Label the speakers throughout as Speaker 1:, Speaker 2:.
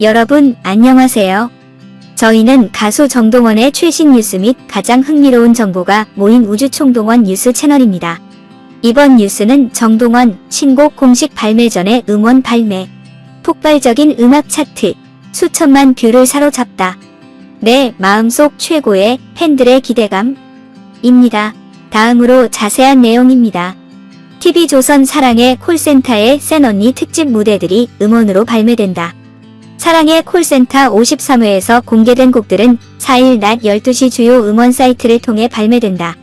Speaker 1: 여러분, 안녕하세요. 저희는 가수 정동원의 최신 뉴스 및 가장 흥미로운 정보가 모인 우주총동원 뉴스 채널입니다. 이번 뉴스는 정동원 신곡 공식 발매 전에 음원 발매, 폭발적인 음악 차트, 수천만 뷰를 사로잡다. 내 마음속 최고의 팬들의 기대감입니다. 다음으로 자세한 내용입니다. TV조선 사랑의 콜센터의 센 언니 특집 무대들이 음원으로 발매된다. 사랑의 콜센터 53회에서 공개된 곡들은 4일 낮 12시 주요 음원 사이트를 통해 발매된다.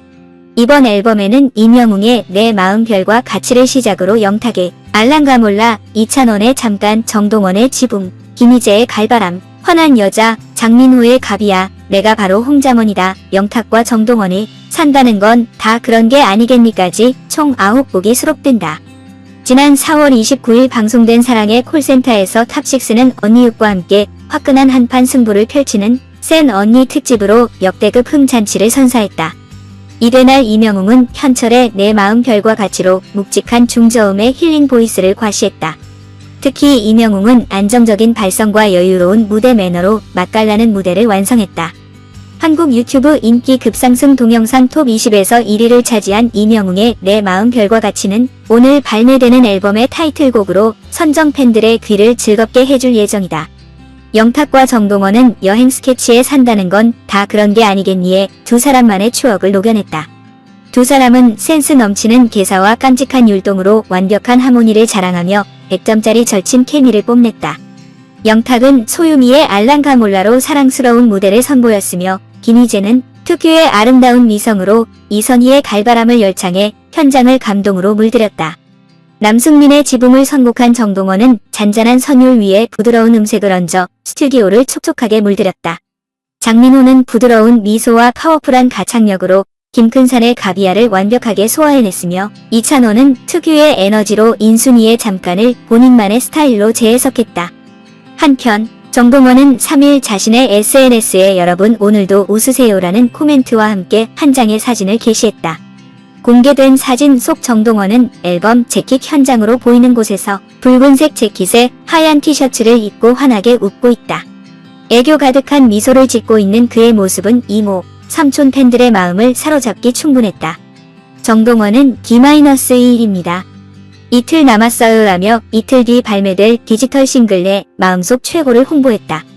Speaker 1: 이번 앨범에는 임영웅의 내 마음 별과 가치를 시작으로 영탁의 알랑가 몰라 이찬원의 잠깐 정동원의 지붕 김희재의 갈바람 환한 여자 장민호의 갑이야 내가 바로 홍자mon이다 영탁과 정동원이 산다는 건 다 그런 게 아니겠니까지 총 9곡이 수록된다. 지난 4월 29일 방송된 사랑의 콜센터에서 탑6는 언니육과 함께 화끈한 한판 승부를 펼치는 센 언니 특집으로 역대급 흥잔치를 선사했다. 이때 날 이명웅은 현철의 내 마음 별과 가치로 묵직한 중저음의 힐링 보이스를 과시했다. 특히 이명웅은 안정적인 발성과 여유로운 무대 매너로 맛깔나는 무대를 완성했다. 한국 유튜브 인기 급상승 동영상 톱 20에서 1위를 차지한 이명웅의 내 마음 별과 가치는 오늘 발매되는 앨범의 타이틀곡으로 선정 팬들의 귀를 즐겁게 해줄 예정이다. 영탁과 정동원은 여행 스케치에 산다는 건 다 그런 게 아니겠니에 두 사람만의 추억을 녹여냈다. 두 사람은 센스 넘치는 개사와 깜찍한 율동으로 완벽한 하모니를 자랑하며 100점짜리 절친 케미를 뽐냈다. 영탁은 소유미의 알랑가 몰라로 사랑스러운 무대를 선보였으며 김희재는 특유의 아름다운 미성으로 이선희의 갈바람을 열창해 현장을 감동으로 물들였다. 남승민의 지붕을 선곡한 정동원은 잔잔한 선율 위에 부드러운 음색을 얹어 스튜디오를 촉촉하게 물들였다. 장민호는 부드러운 미소와 파워풀한 가창력으로 김큰산의 가비아를 완벽하게 소화해냈으며 이찬호는 특유의 에너지로 인순이의 잠깐을 본인만의 스타일로 재해석했다. 한편 정동원은 3일 자신의 SNS에 여러분 오늘도 웃으세요라는 코멘트와 함께 한 장의 사진을 게시했다. 공개된 사진 속 정동원은 앨범 재킷 현장으로 보이는 곳에서 붉은색 재킷에 하얀 티셔츠를 입고 환하게 웃고 있다. 애교 가득한 미소를 짓고 있는 그의 모습은 이모, 삼촌 팬들의 마음을 사로잡기 충분했다. 정동원은 D-1입니다. 이틀 남았어요 라며 이틀 뒤 발매될 디지털 싱글 내 마음속 최고를 홍보했다.